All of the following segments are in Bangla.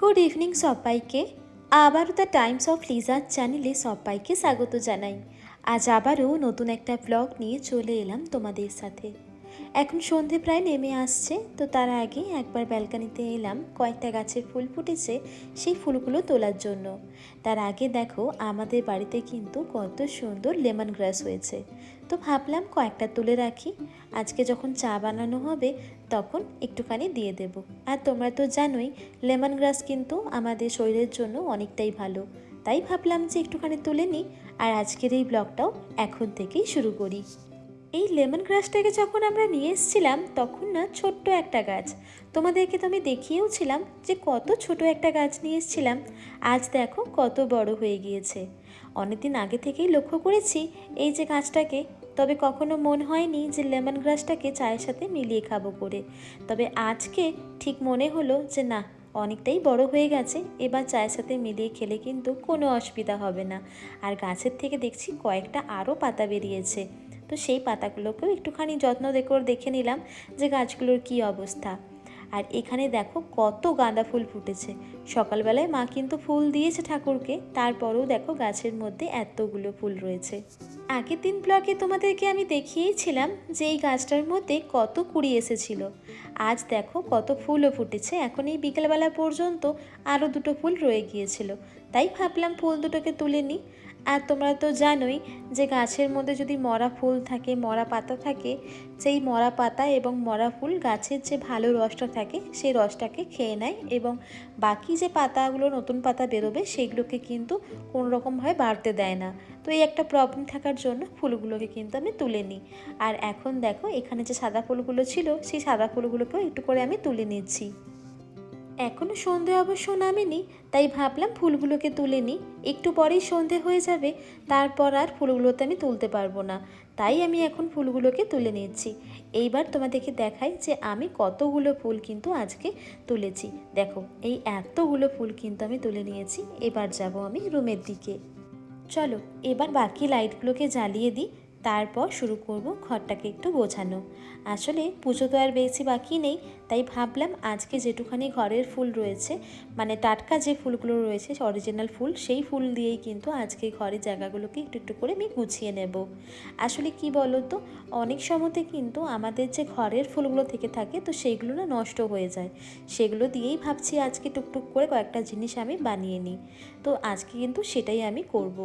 গুড ইভিনিং সবাইকে। আবারও দ্য টাইমস অফ লিজার চ্যানেলে সবাইকে স্বাগত জানাই। আজ আবারও নতুন একটা ব্লগ নিয়ে চলে এলাম তোমাদের সাথে। এখন সন্ধে প্রায় নেমে আসছে, তো তার আগে একবার ব্যালকানিতে এলাম। কয়েকটা গাছের ফুল ফুটেছে, সেই ফুলগুলো তোলার জন্য। তার আগে দেখো, আমাদের বাড়িতে কিন্তু কত সুন্দর লেমন গ্রাস হয়েছে। তো ভাবলাম কয়েকটা তুলে রাখি। আজকে যখন চা বানানো হবে, তখন একটুখানি দিয়ে দেব। আর তোমরা তো জানোই, লেমন গ্রাস কিন্তু আমাদের শরীরের জন্য অনেকটাই ভালো। তাই ভাবলাম যে একটুখানি তুলে নিই, আর আজকের এই ব্লগটাও এখন থেকেই শুরু করি। এই লেমন গ্রাসটাকে যখন আমরা নিয়ে এসেছিলাম, তখন না ছোট্ট একটা গাছ। তোমাদেরকে তো আমি দেখিয়েও ছিলাম যে কত ছোট একটা গাছ নিয়ে এসেছিলাম। আজ দেখো কত বড় হয়ে গিয়েছে। অনেকদিন আগে থেকেই লক্ষ্য করেছি, এই যে গাছটাকে তবে কখনো মন হয়নি যে লেমন গ্রাসটাকে চায়ের সাথে মিলিয়ে খাব করে। তবে আজকে ঠিক মনে হলো যে না, অনেকটাই বড় হয়ে গেছে, এবার চায়ের সাথে মিলিয়ে খেলে কিন্তু কোনো অসুবিধা হবে না। আর গাছের থেকে দেখছি কয়েকটা আরও পাতা বেরিয়েছে। তো সেই পাতাগুলোকেও একটুখানি যত্ন করে দেখে নিলাম যে গাছগুলোর কি অবস্থা। আর এখানে দেখো কত গাঁদা ফুল ফুটেছে। সকালবেলায় মা কিন্তু ফুল দিয়েছে ঠাকুরকে, তারপরেও দেখো গাছের মধ্যে এতগুলো ফুল রয়েছে। আগের দিন ব্লগে তোমাদেরকে আমি দেখিয়েছিলাম যে এই গাছটার মধ্যে কত কুড়ি এসেছিল। আজ দেখো কত ফুলও ফুটেছে। এখন এই বিকেলবেলা পর্যন্ত আরও দুটো ফুল রয়ে গিয়েছিল। তাই ভাবলাম ফুল দুটোকে তুলে নিই। আর তোমরা তো জানোই যে গাছের মধ্যে যদি মরা ফুল থাকে, মরা পাতা থাকে সেই মরা পাতা এবং মরা ফুল গাছের যে ভালো রসটা থাকে, সেই রসটাকে খেয়ে নেয় এবং বাকি যে পাতাগুলো, নতুন পাতা বেরোবে সেগুলোকে কিন্তু কোনো রকমভাবে বাড়তে দেয় না। তো এই একটা প্রবলেম থাকার জন্য ফুলগুলোকে কিন্তু আমি তুলে নিই। আর এখন দেখো, এখানে যে সাদা ফুলগুলো ছিল, সেই সাদা ফুলগুলোকেও একটু করে আমি তুলে নিচ্ছি। এখনও সন্ধে অবশ্য নামেনি, তাই ভাবলাম ফুলগুলোকে তুলে নিই। একটু পরেই সন্ধে হয়ে যাবে, তারপর আর ফুলগুলোতে আমি তুলতে পারব না। তাই আমি এখন ফুলগুলোকে তুলে নিচ্ছি। এইবার তোমাদেরকে দেখাই যে আমি কতগুলো ফুল কিন্তু আজকে তুলেছি। দেখো, এই এতগুলো ফুল কিন্তু আমি তুলে নিয়েছি। এবার যাব আমি রুমের দিকে। চলো, এবার বাকি লাইটগুলোকে জ্বালিয়ে দিই। তারপর শুরু করব ঘরটাকে একটু গোছানো। আসলে পুজো তো আর বেশি বাকি নেই তাই ভাবলাম আজকে যেটুখানি ঘরের ফুল রয়েছে মানে টাটকা যে ফুলগুলো রয়েছে অরিজিনাল ফুল, সেই ফুল দিয়েই কিন্তু আজকে ঘরের জায়গাগুলোকে একটু একটু করে আমি গুছিয়ে নেব। আসলে কি বলো তো অনেক সময়তে কিন্তু আমাদের যে ঘরের ফুলগুলো থেকে থাকে, তো সেইগুলো না নষ্ট হয়ে যায়। সেগুলো দিয়েই ভাবছি আজকে টুকটুক করে কয়েকটা জিনিস আমি বানিয়ে নিই। তো আজকে কিন্তু সেটাই আমি করব।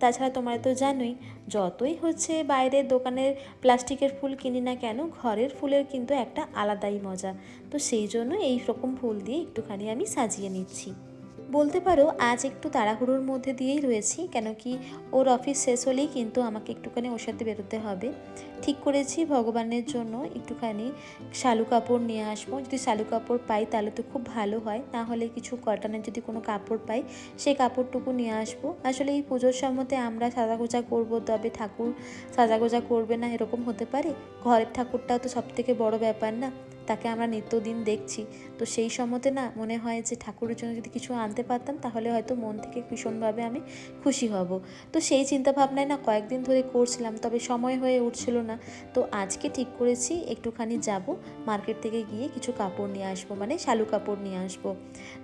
তাছাড়া তোমরা তো জানোই, যতই হচ্ছে বাইরের দোকানের প্লাস্টিকের ফুল কিনি না কেন, ঘরের ফুলের কিন্তু একটা আলাদাই মজা। তো সেই জন্য এই রকম ফুল দিয়ে একটুখানি আমি সাজিয়ে নিচ্ছি। বলতে পারো, আজ একটু তাড়াহুড়োর মধ্যে দিয়েই রয়েছি, কেন কি ওর অফিস শেষ হলেই কিন্তু আমাকে একটুখানি ওর সাথে বেরোতে হবে। ঠিক করেছি ভগবানের জন্য একটুখানি শালু কাপড় নিয়ে আসব। যদি শালু কাপড় পাই তাহলে তো খুব ভালো হয়, না হলে কিছু কটনের যদি কোনো কাপড় পাই সেই কাপড়টুকু নিয়ে আসব। আসলে এই পুজোর সময়তে আমরা সাজাগোজা করব, তবে ঠাকুর সাজাগোজা করবে না এরকম হতে পারে? ঘরের ঠাকুরটাও তো সব থেকে বড় ব্যাপার না? তাকে আমরা নিত্যদিন দেখছি। তো সেই সময়তে না মনে হয় যে ঠাকুরের জন্য যদি কিছু আনতে পারতাম, তাহলে হয়তো মন থেকে ভীষণভাবে আমি খুশি হব। তো সেই চিন্তাভাবনায় না কয়েকদিন ধরে করছিলাম, তবে সময় হয়ে উঠছিল না। তো আজকে ঠিক করেছি, একটুখানি যাব, মার্কেট থেকে গিয়ে কিছু কাপড় নিয়ে আসব মানে শালু কাপড় নিয়ে আসব।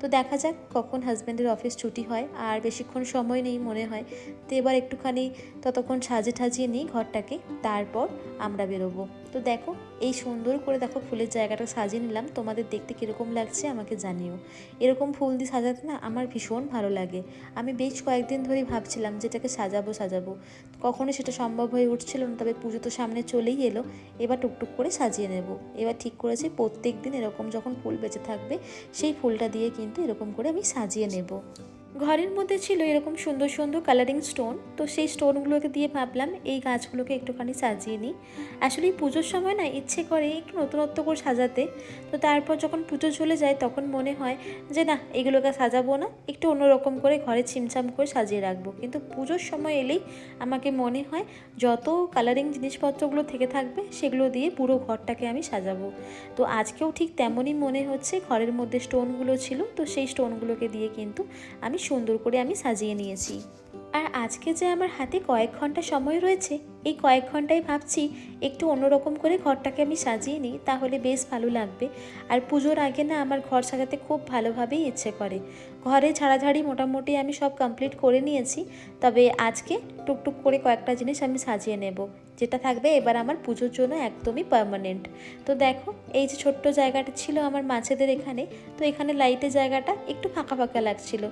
তো দেখা যাক কখন হাজব্যান্ডের অফিস ছুটি হয়, আর বেশিক্ষণ সময় নেই মনে হয়। তো এবার একটুখানি ততক্ষণ সাজে ঠাজিয়ে নিই ঘরটাকে, তারপর আমরা বেরোবো। তো দেখো, এই সুন্দর করে দেখো ফুলের জায়গাটা সাজিয়ে নিলাম। তোমাদের দেখতে কীরকম লাগছে আমাকে জানিও। এরকম ফুল দিয়ে সাজাতে না আমার ভীষণ ভালো লাগে। আমি বেশ কয়েকদিন ধরেই ভাবছিলাম যে এটাকে সাজাবো সাজাবো। কখনো সেটা সম্ভব হয়ে উঠছিল না, তবে পুজো তো সামনে চলেই এলো। এবার টুকটুক করে সাজিয়ে নেব। এবার ঠিক করেছি প্রত্যেক দিন এরকম যখন ফুল বেঁচে থাকবে, সেই ফুলটা দিয়ে কিন্তু এরকম করে আমি সাজিয়ে নেব। ঘরের মধ্যে ছিল এরকম সুন্দর সুন্দর কালারিং স্টোন তো সেই স্টোনগুলোকে দিয়ে ভাবলাম এই গাছগুলোকে একটুখানি সাজিয়ে নিই। আসলে পুজোর সময় না ইচ্ছে করে একটু নতুনত্ব করে সাজাতে, তো তারপর যখন পুজো চলে যায় তখন মনে হয় যে না, এগুলোকে সাজাবো না, একটু অন্যরকম করে ঘরে ছিমছাম করে সাজিয়ে রাখব। কিন্তু পুজোর সময় এলেই আমাকে মনে হয় যত কালারিং জিনিসপত্রগুলো থেকে থাকবে সেগুলো দিয়ে পুরো ঘরটাকে আমি সাজাবো। তো আজকেও ঠিক তেমনই মনে হচ্ছে, ঘরের মধ্যে স্টোনগুলো ছিল, তো সেই স্টোনগুলোকে দিয়ে কিন্তু আমি সুন্দর করে আমি সাজিয়ে নিয়েছি। আর আজকে যে আমার হাতে কয়েক ঘণ্টা সময় রয়েছে, এই কয়েক ঘন্টায় ভাবছি একটু অন্যরকম করে ঘরটাকে আমি সাজিয়ে নিই, তাহলে বেশ ভালো লাগবে। আর পুজোর আগে না আমার ঘর সাজাতে খুব ভালোভাবেই ইচ্ছে করে। ঘরে ঝাড়াঝাড়ি মোটামুটি আমি সব কমপ্লিট করে নিয়েছি, তবে আজকে টুকটুক করে কয়েকটা জিনিস আমি সাজিয়ে নেব। যেটা থাকবে এবার আমার পুজোর জন্য একদমই পারমানেন্ট তো দেখো, এই যে ছোট্ট জায়গাটা ছিল আমার মাছেদের এখানে, তো এখানে লাইটের জায়গাটা একটু ফাঁকা ফাঁকা লাগছিল।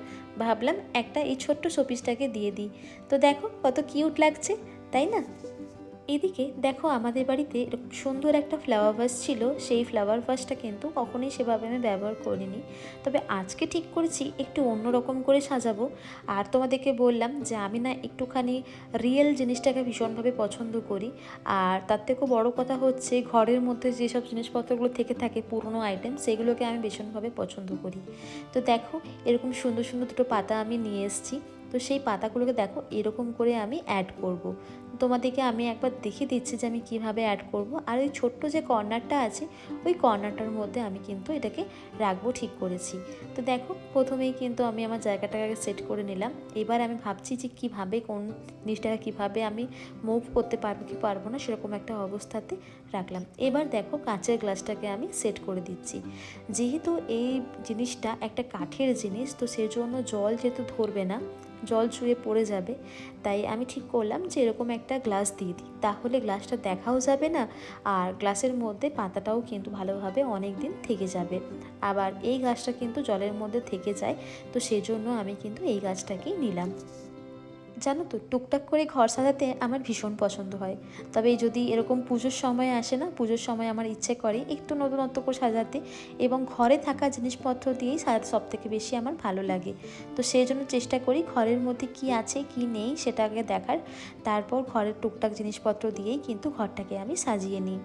ভাবলাম একটা এই ছোট্ট শোপিসটাকে দিয়ে দিই। তো দেখো কত কিউট লাগছে, তাই না? এদিকে দেখো আমাদের বাড়িতে সুন্দর একটা ফ্লাওয়ার ভাস ছিল। সেই ফ্লাওয়ার ভাসটা কিন্তু কখনোই সেভাবে আমি ব্যবহার করিনি। তবে আজকে ঠিক করেছি, একটু অন্যরকম করে সাজাবো। আর তোমাদেরকে বললাম যে আমি না একটুখানি রিয়েল জিনিসটাকে ভীষণভাবে পছন্দ করি। আর তার থেকেও বড় কথা হচ্ছে, ঘরের মধ্যে যেসব জিনিসপত্রগুলো থেকে থাকে পুরনো আইটেম সেগুলোকে আমি ভীষণভাবে পছন্দ করি। তো দেখো, এরকম সুন্দর সুন্দর দুটো পাতা আমি নিয়ে এসেছি। তো সেই পাতাগুলোকে দেখো, এরকম করে আমি অ্যাড করব। তোমাদেরকে আমি একবার দেখিয়ে দিচ্ছি যে আমি কীভাবে অ্যাড করব। আর ওই ছোট্ট যে কর্নারটা আছে, ওই কর্নারটার মধ্যে আমি কিন্তু এটাকে রাখব ঠিক করেছি। তো দেখো, প্রথমেই কিন্তু আমি আমার জায়গাটাকে সেট করে নিলাম। এবার আমি ভাবছি যে কীভাবে, কোন জিনিসটাকে কীভাবে আমি মুভ করতে পারব কি পারব না, সেরকম একটা অবস্থাতে রাখলাম। এবার দেখো কাঁচের গ্লাসটাকে আমি সেট করে দিচ্ছি। যেহেতু এই জিনিসটা একটা কাঠের জিনিস, তো সেজন্য জল যেহেতু ধরবে না, জল চুয়ে পড়ে যাবে, তাই আমি ঠিক করলাম যে এরকম একটা গ্লাস দিয়ে দিই। তাহলে গ্লাসটা দেখাও যাবে না, আর গ্লাসের মধ্যে পাতাটাও কিন্তু ভালোভাবে অনেক দিন থেকে যাবে। আবার এই গাছটা কিন্তু জলের মধ্যে থেকে যায়, তো সেজন্য আমি কিন্তু এই গাছটাকেই নিলাম। জানো তো, টুকটাক করে ঘর সাজাতে আমার ভীষণ পছন্দ হয়। তবে যদি এরকম পুজোর সময় আসে না, পুজোর সময় আমার ইচ্ছে করে একটু নতুনত্ব করে সাজাতে এবং ঘরে থাকা জিনিসপত্র দিয়েই সাজাতে সব থেকে বেশি আমার ভালো লাগে। তো সেই জন্য চেষ্টা করি ঘরের মধ্যে কি আছে, কি নেই সেটাকে দেখার। তারপর ঘরের টুকটাক জিনিসপত্র দিয়েই কিন্তু ঘরটাকে আমি সাজিয়ে নিই।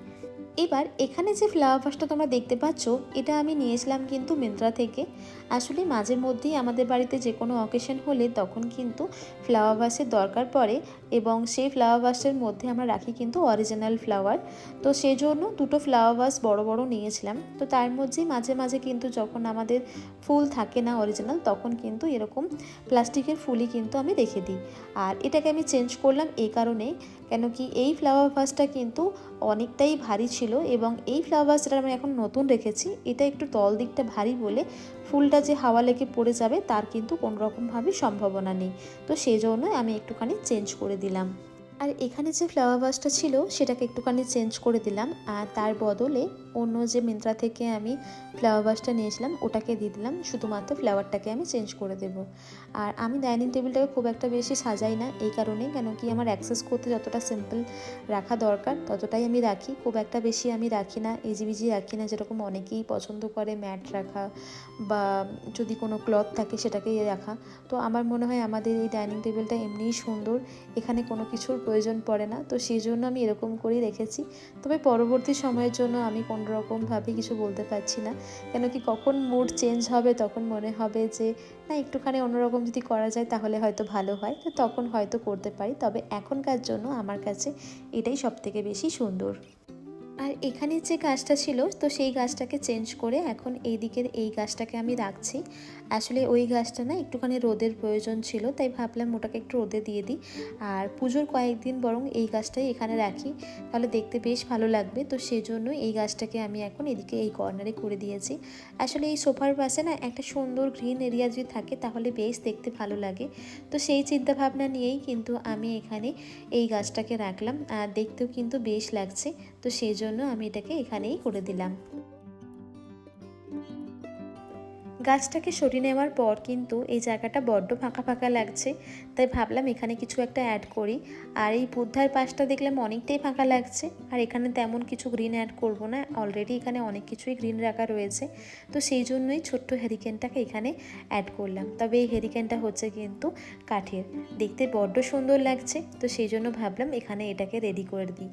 এবার এখানে যে ফ্লাওয়ার ভাসটা তোমরা দেখতে পাচ্ছ, এটা আমি নিয়েছিলাম কিন্তু মিন্ত্রা থেকে। আসলে মাঝে মধ্যেই আমাদের বাড়িতে যে কোনো অকেশন হলে তখন কিন্তু ফ্লাওয়ার ভাসের দরকার পড়ে এবং সেই ফ্লাওয়ার ভাসের মধ্যে আমরা রাখি কিন্তু অরিজিনাল ফ্লাওয়ার তো সেই জন্য দুটো ফ্লাওয়ার ভাস বড় বড় নিয়েছিলাম। তো তার মধ্যেই মাঝে মাঝে কিন্তু যখন আমাদের ফুল থাকে না অরিজিনাল তখন কিন্তু এরকম প্লাস্টিকের ফুলই কিন্তু আমি রেখে দিই। আর এটাকে আমি চেঞ্জ করলাম এই কারণে কেন কি এই ফ্লাওয়ার ভাসটা কিন্তু অনেকটাই ভারী ছিল এবং এই ফ্লাওয়ার ভাসটা আমি এখন নতুন রেখেছি, এটা একটু তল দিকটা ভারী বলে ফুলটা যে হাওয়া লেগে পড়ে যাবে তার কিন্তু কোনো রকমভাবে সম্ভাবনা নেই। তো সেই জন্য আমি একটুখানি চেঞ্জ করে দিলাম। আর এখানে যে ফ্লাওয়ার ভাসটা ছিল, সেটাকে একটুখানি চেঞ্জ করে দিলাম আর তার বদলে অন্য যে মিন্ত্রা থেকে আমি ফ্লাওয়ার ভাসটা নিয়েছিলাম, ওটাকে দিয়ে দিলাম। শুধুমাত্র ফ্লাওয়ারটাকে আমি চেঞ্জ করে দেব। আর আমি ডাইনিং টেবিলটাকে খুব একটা বেশি সাজাই না এই কারণে কেন কি আমার অ্যাক্সেস করতে যতটা সিম্পল রাখা দরকার ততটাই আমি রাখি। খুব একটা বেশি আমি রাখি না ইজিবিজি রাখি না, যেরকম অনেকেই পছন্দ করে ম্যাট রাখা বা যদি কোনো ক্লথ থাকে সেটাকেই রাখা। তো আমার মনে হয় আমাদের এই ডাইনিং টেবিলটা এমনিই সুন্দর, এখানে কোনো কিছুর প্রয়োজন পড়ে না। তো সেই জন্য আমি এরকম করেই রেখেছি। তবে পরবর্তী সময়ের জন্য আমি কোনো রকমভাবে কিছু বলতে পারছি না কেন কি কখন মুড চেঞ্জ হবে তখন মনে হবে যে, না, একটুখানি অন্যরকম যদি করা যায় তাহলে হয়তো ভালো হয়। তো তখন হয়তো করতে পারি। তবে এখনকার জন্য আমার কাছে এটাই সব থেকে বেশি সুন্দর। আর এখানে যে গাছটা ছিল, তো সেই গাছটাকে চেঞ্জ করে এখন এই দিকের এই গাছটাকে আমি রাখছি। আসলে ওই গাছটা না একটুখানি রোদের প্রয়োজন ছিল তাই ভাবলাম ওটাকে একটু রোদে দিয়ে দিই। আর পুজোর কয়েকদিন বরং এই গাছটাই এখানে রাখি তাহলে দেখতে বেশ ভালো লাগবে। তো সেই জন্য এই গাছটাকে আমি এখন এদিকে এই কর্নারে করে দিয়েছি। আসলে এই সোফার পাশে না একটা সুন্দর গ্রিন এরিয়া যদি থাকে তাহলে বেশ দেখতে ভালো লাগে। তো সেই চিন্তা ভাবনা নিয়েই কিন্তু আমি এখানে এই গাছটাকে রাখলাম। আর দেখতেও কিন্তু বেশ লাগছে তো সেই জন্য আমি এটাকে এখানেই করে দিলাম। গাছটাকে সরিয়ে নেওয়ার পর কিন্তু এই জায়গাটা বড্ড ফাঁকা ফাঁকা লাগছে, তাই ভাবলাম এখানে কিছু একটা অ্যাড করি। আর এই বুদ্ধার পাশটা দেখলাম অনেকটাই ফাঁকা লাগছে, আর এখানে তেমন কিছু গ্রিন অ্যাড করব না অলরেডি এখানে অনেক কিছুই গ্রিন রাখা রয়েছে। তো সেই জন্যই ছোট্ট হেরিকেনটাকে এখানে অ্যাড করলাম। তবে এই হেরিকেনটা হচ্ছে কিন্তু কাঠের, দেখতে বড্ড সুন্দর লাগছে, তো সেই জন্য ভাবলাম এখানে এটাকে রেডি করে দিই।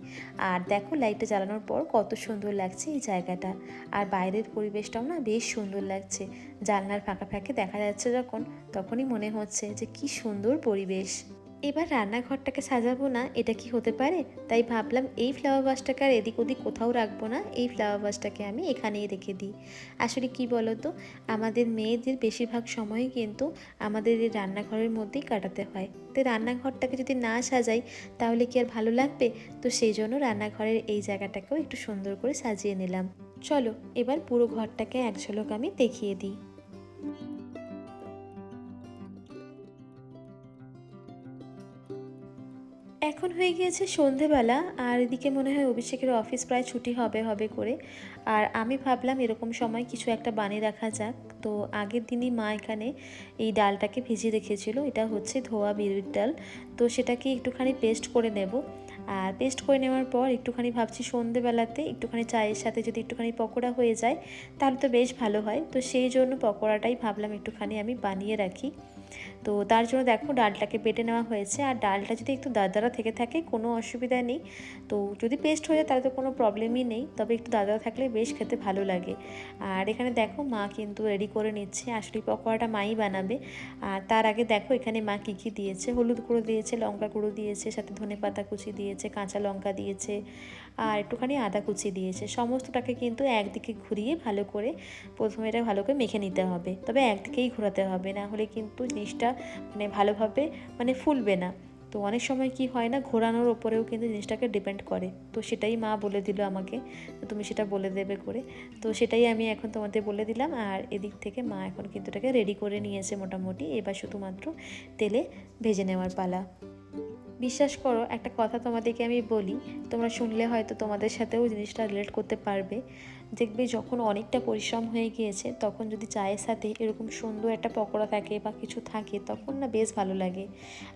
আর দেখো লাইটটা জ্বালানোর পর কত সুন্দর লাগছে এই জায়গাটা। আর বাইরের পরিবেশটাও না বেশ সুন্দর লাগছে। জানলার ফাঁকা ফাঁকে দেখা যাচ্ছে যখন, তখনই মনে হচ্ছে যে কি সুন্দর পরিবেশ। এবার রান্নাঘরটাকে সাজাবো না, এটা কি হতে পারে? তাই ভাবলাম এই ফ্লাওয়ার ভাসটাকে আর এদিক ওদিক কোথাও রাখব না, এই ফ্লাওয়ার ভাসটাকে আমি এখানেই রেখে দিই। আসলে কি বলো তো আমাদের মেয়েদের বেশিরভাগ সময় কিন্তু আমাদের এই রান্নাঘরের মধ্যেই কাটাতে হয়। তাই রান্নাঘরটাকে যদি না সাজাই, তাহলে কি আর ভালো লাগবে? তো সেই জন্য রান্নাঘরের এই জায়গাটাকেও একটু সুন্দর করে সাজিয়ে নিলাম। চলো, এবার পুরো ঘরটাকে এক ঝলক আমি দেখিয়ে দিই। এখন হয়ে গিয়েছে সন্ধেবেলা, আর এদিকে মনে হয় অভিষেকের অফিস প্রায় ছুটি হবে হবে করে। আর আমি ভাবলাম এরকম সময় কিছু একটা বানিয়ে রাখা যাক। তো আগের দিনই মা এখানে এই ডালটাকে ভিজিয়ে রেখেছিল। এটা হচ্ছে ধোয়া বিউরির ডাল। তো সেটাকে একটুখানি পেস্ট করে নেব। আর পেস্ট করে নেওয়ার পর একটুখানি ভাবছি সন্ধেবেলাতে একটুখানি চায়ের সাথে যদি একটুখানি পকোড়া হয়ে যায়, তাহলে তো বেশ ভালো হয়। তো সেই জন্য পকোড়াটাই ভাবলাম একটুখানি আমি বানিয়ে রাখি। তো তার জন্য দেখো ডালটাকে বেটে নেওয়া হয়েছে। আর ডালটা যদি একটু দাদারা থেকে থাকে, কোনো অসুবিধা নেই। তো যদি পেস্ট হয়ে যায়, তাহলে তো কোনো প্রবলেমই নেই। তবে একটু দাদারা থাকলে বেশ খেতে ভালো লাগে। আর এখানে দেখো মা কিন্তু রেডি করে নিচ্ছে। আসলে পকোড়াটা মাই বানাবে। আর তার আগে দেখো এখানে মা কী কী দিয়েছে। হলুদ গুঁড়ো দিয়েছে, লঙ্কা গুঁড়ো দিয়েছে, সাথে ধনে পাতা কুচি দিয়েছে, কাঁচা লঙ্কা দিয়েছে। আর একটুখানি আদা কুচি দিয়েছে। সমস্তটাকে কিন্তু একদিকে ঘুরিয়ে ভালো করে প্রথমে এটা ভালো করে মেখে নিতে হবে। তবে একদিকেই ঘোরাতে হবে, না হলে কিন্তু জিনিসটা মানে ভালোভাবে মানে ফুলবে না। তো অনেক সময় কি হয় না, ঘোরানোর ওপরেও কিন্তু জিনিসটাকে ডিপেন্ড করে। তো সেটাই মা বলে দিল আমাকে তুমি সেটা বলে দেবে করে। তো সেটাই আমি এখন তোমাদের বলে দিলাম। আর এদিক থেকে মা এখন কিন্তু এটাকে রেডি করে নিয়েছে মোটামুটি। এবার শুধুমাত্র তেলে ভেজে নেওয়ার পালা। বিশ্বাস করো, একটা কথা তোমাদেরকে আমি বলি, তোমরা শুনলে হয়তো তোমাদের সাথেও জিনিসটা রিলেট করতে পারবে। দেখবে যখন অনেকটা পরিশ্রম হয়ে গিয়েছে, তখন যদি চায়ের সাথে এরকম সুন্দর একটা পকোড়া থাকে বা কিছু থাকে, তখন না বেশ ভালো লাগে।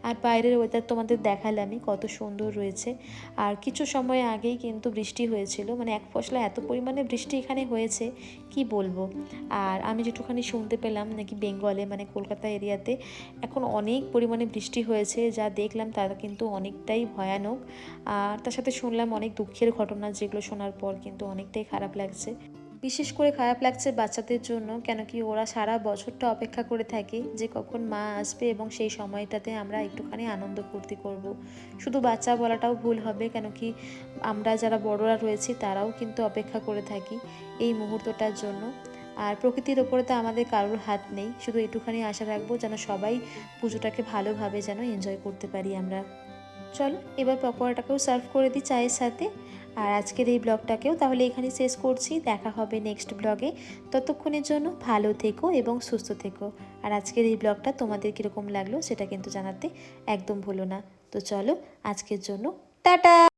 আর বাইরের ওয়েদার তোমাদের দেখালামই কত সুন্দর রয়েছে। আর কিছু সময় আগেই কিন্তু বৃষ্টি হয়েছিল মানে এক ফসলা এত পরিমাণে বৃষ্টি এখানে হয়েছে, কি বলব? আর আমি যেটুখানি শুনতে পেলাম নাকি বেঙ্গলে মানে কলকাতা এরিয়াতে, এখন অনেক পরিমাণে বৃষ্টি হয়েছে, যা দেখলাম তারা কিন্তু অনেকটাই ভয়ানক। আর তার সাথে শুনলাম অনেক দুঃখের ঘটনা, যেগুলো শোনার পর কিন্তু অনেকটাই খারাপ লাগছে বিশেষ করে খারাপ লাগছে বাচ্চাদের জন্য, কেন কি ওরা সারা বছরটা অপেক্ষা করে থাকে যে কখন মা আসবে এবং সেই সময়টাতে আমরা একটুখানি আনন্দ ফুর্তি করব। শুধু বাচ্চা বলাটাও ভুল হবে, কেন কি আমরা যারা বড়রা রয়েছি তারাও কিন্তু অপেক্ষা করে থাকি এই মুহূর্তটার জন্য। আর প্রকৃতির ওপরে তো আমাদের কারোর হাত নেই, শুধু একটুখানি আশা রাখব যেন সবাই পুজোটাকে ভালোভাবে যেন এনজয় করতে পারি আমরা। চলো, এবার পকোড়াটাকেও সার্ভ করে দিই চায়ের সাথে। আর আজকের এই ব্লগটাকেও তাহলে এখানে শেষ করছি। দেখা হবে নেক্সট ব্লগে। ততক্ষণের জন্য ভালো থেকো এবং সুস্থ থেকো। আর আজকের এই ব্লগটা তোমাদের কীরকম লাগল সেটা কিন্তু জানাতে একদম ভুলো না। তো চলো, আজকের জন্য টাটা!